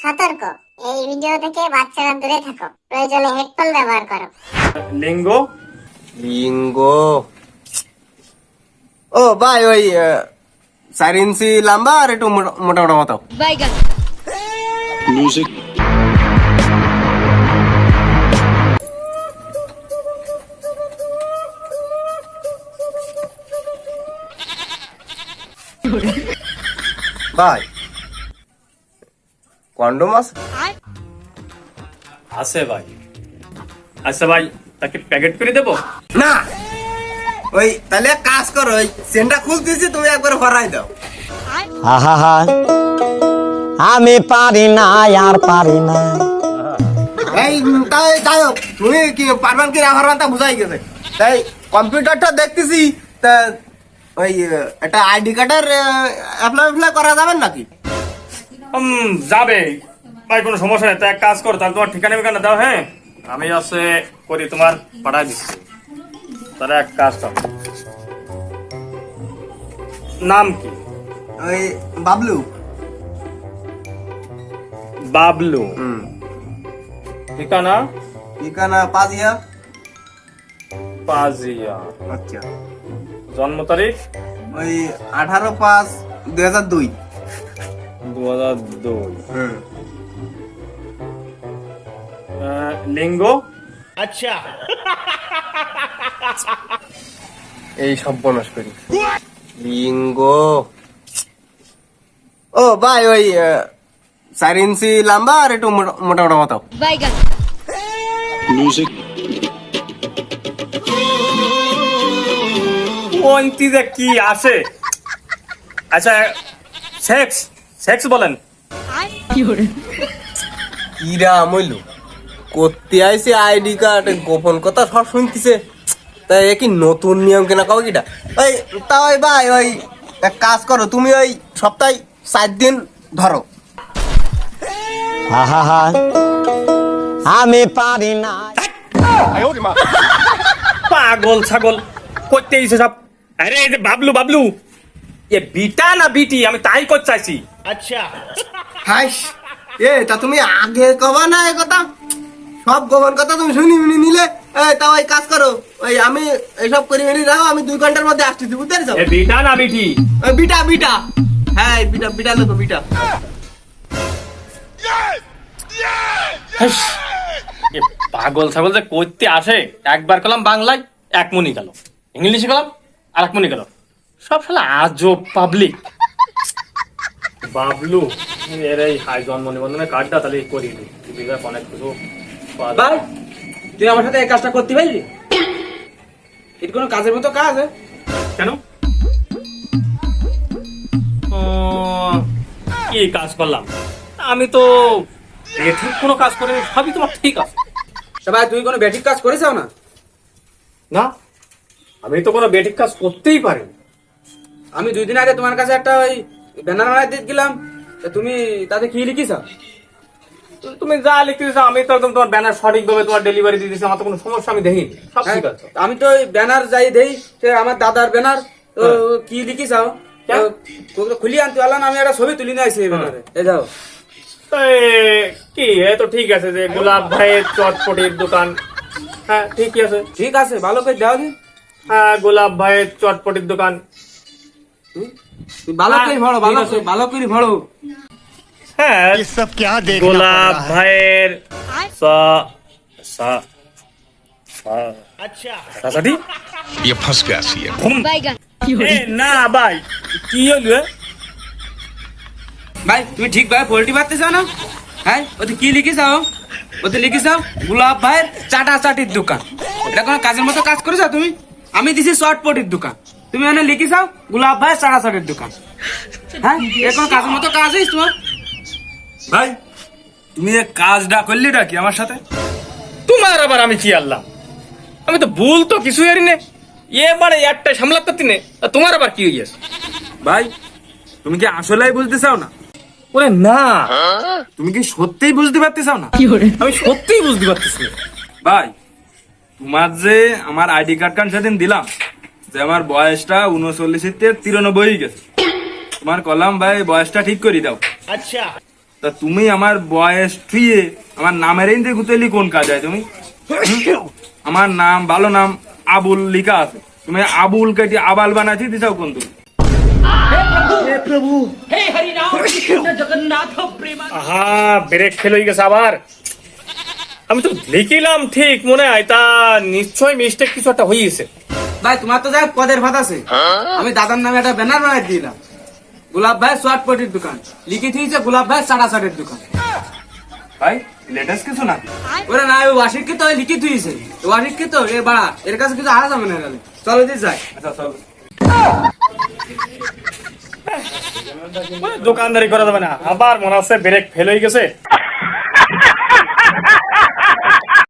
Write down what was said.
সতর্ক। এই ভিডিও থেকে বাচ্চারা দূরে থাকো। প্রয়োজনে হেডফোন ব্যবহার করো। লিঙ্গ? লিঙ্গ। ও ভাই ওই চার ইঞ্চি লম্বা আর একটু মোটা মোটা মোটা মতো। বাইগান ভাই কন্ডম আছে? আছে ভাই। আচ্ছা ভাই তাকে প্যাকেট করে দেবো? না। ওই তাহলে কাজ করো ওই চেনটা খুলতেছি তুমি একবার ভরাই দাও। আহা আমি পারি না আর পারি না। এই উম, তাই তুমি কি পারবেন কি না পারবেন তা বুঝাই গেছে। তাই কম্পিউটারটা দেখতেছি তা ওই একটা আইডি কার্ডের অ্যাপ্লাই অ্যাপ্লাই করা যাবেন নাকি? যাবে। ভাই কোনো সমস্যা নেই। তা এক কাজ করো তাহলে তোমার ঠিকানা ঠিকানা দাও হ্যাঁ? আমি আছে করি তোমার পাঠাই দিচ্ছি। তাহলে এক কাজ করো। নাম কি? ওই বাবলু। বাবলু। ঠিকানা? ঠিকানা পাজিয়া। পাজিয়া। আচ্ছা। জন্ম তারিখ? ওই আঠারো পাঁচ দুই হাজার দুই। দু হাজার দুই হুম আহ, এই সর্বনাশ করি। লিঙ্গ। ও ভাই ওই চার ইঞ্চি লম্বা আর একটু মোটা মোটা মতো। কোনটি কি আছে। আচ্ছা সেক্স। সেক্স বলেন। ইরা মইলু করতে আইছে আইডি কার্ড গোপন কথা সব শুনতেছে। তাই এ কি নতুন নিয়ম কেনা কবে কিটা? ওই তা ওই ভাই ওই এক কাজ করো তুমি ওই সপ্তাহে চার দিন ধরো। আহা আমি পারি না। পাগল ছাগল। করতে এসে সব। আরে এই যে বাবলু বাবলু। এ বিটা না বিটি? আমি তাই করতে চাইছি। হাইস এ তা তুমি আগে কবা না এ কথা। সব গোপন কথা তুমি শুনি শুনি নিলে। এই তা ওই কাজ করো। ওই আমি এইসব করি মেরি আমি দুই ঘণ্টার মধ্যে আসতেছি বুঝতে পারছ? বিটা না বিটি? বিটা বিটা। হ্যাঁ বিটা বিটা লোক বিটা। পাগল ছাগল যে করতে আসে একবার করলাম বাংলায় এক মনি গেল। ইংলিশে গেলাম আর এক মনি গেল। সব শালা আজব পাবলিক বাবলু এর এই হাই জন্ম নিবন্ধনের কার্ডটা তাহলে করিয়ে দিই। দিদিরা অনেক কিছু ভাই তুই আমার সাথে এই কাজটা করতে পারলি এটা কোনো কাজের মতো কাজ? কেন? কি কাজ করলাম? আমি তো এথিক কোনো কাজ করিনি সবই তোমার ঠিক আছে। তা ভাই তুই কোনো ব্যাটিক কাজ করেছাও না? না আমি তো কোনো বেঠিক কাজ করতেই পারি আমি দুই দিন আগে তোমার কাছে একটা ওই ব্যানার বানাই দিয়ে গেলাম। তা তুমি তাতে কি লিখিস তুমি যা লিখতে দিছো আমি তো একদম তোমার ব্যানার সঠিকভাবে তোমার ডেলিভারি দিয়ে দিচ্ছি আমার তো কোনো সমস্যা আমি সব ঠিক আছে। আমি তো ওই ব্যানার যাই দেই সে আমার দাদার ব্যানার তো হ্যাঁ। কি লিখিস কেন? খুলি আনতে পারলাম আমি একটা ছবি তুলি নিয়ে আসি এই ব্যানারে। এই যাও। কি এ তো ঠিক আছে যে গোলাপ ভাইয়ের চটপটির দোকান। হ্যাঁ ঠিকই আছে। ঠিক আছে ভালো করে দিন হ্যাঁ গোলাপ ভাইয়ের চটপটির দোকান। তুই ভালো হ্যাঁ, করে ভরো ভালো ঠিক আছে। করে- ভালো করে ভরো হ্যাঁ ये सब क्या देखना গোলাপ पड़ रहा है ভাইয়ের সা সা আচ্ছা সাসাটি ये फंस गया सी বাইগান এ না ভাই কি হলো এ? ভাই তুমি ঠিক ভাবে পোল্ট্রি পারতেছ না হ্যাঁ ওতে কি লিখিস ওতে লিখিস গোলাপ ভাইয়ের চাটা চাটির দোকান এটা কোনো কাজের মতো কাজ করেছ তুমি আমি দিছি শর্ট পটির দোকান তুমি এনে লিখিস গোলাপ ভাইয়ের চাটা চাটির দোকান। হ্যাঁ এটা কোনো কাজের মতো কাজ হইস তোমার ভাই তুমি এ কাজটা করলি নাকি আমার সাথে? তোমার আবার আমি কি আনলাম? আমি তো ভুল তো কিছুই হারি নে? এবারে একটা সামলাতে পারতি নে? তোমার আবার কি হইয়াছে ভাই তুমি কি আসলেই বুঝতে চাও না? ওরে না। তুমি কি সত্যিই বুঝতে পারতে চাও না? আমি সত্যিই বুঝতে পারতেছি ভাই তোমার যে আমার আইডি কার্ড কার্ড সেদিন দিলাম যে আমার বয়সটা উনচল্লিশ থেকে তিরানব্বই গেছে। তোমার কলাম ভাই বয়সটা ঠিক করে দাও। আচ্ছা। তা তুমি আমার বয়স টুয়ে আমার নামের ইন্দে গুতেলি কোন কাজ হয় তুমি? আমার নাম ভালো নাম আবুল লিখা আছে। তুমি আবুল কেটে আবাল বানাচ্ছি দিছাও কোন তুমি? আহা ব্রেক ফেল হয়ে গেছে আবার। আমি তো লিখিলাম ঠিক মনে হয় তা নিশ্চয় মিস্টেক কিছু একটা হয়েছে ভাই, তোমার তো যাই পদের ভাত আছে। আমি দাদার নামে একটা ব্যানার বানাই দিলাম। গোলাপ ভাই শর্ট পটির দোকান। লিখে দিয়েছে গোলাপ ভাই সাড়া সাড়ের দোকান। ভাই লেটেস্ট কিছু না না ওই তো লিখে তো এ বাড়া, এর কাছে কিছু আড়া যাবে না চলো দিয়ে যাই। আচ্ছা চল। দোকানদারি করা যাবে না। আবার মনে হচ্ছে ব্রেক ফেল হয়ে গেছে।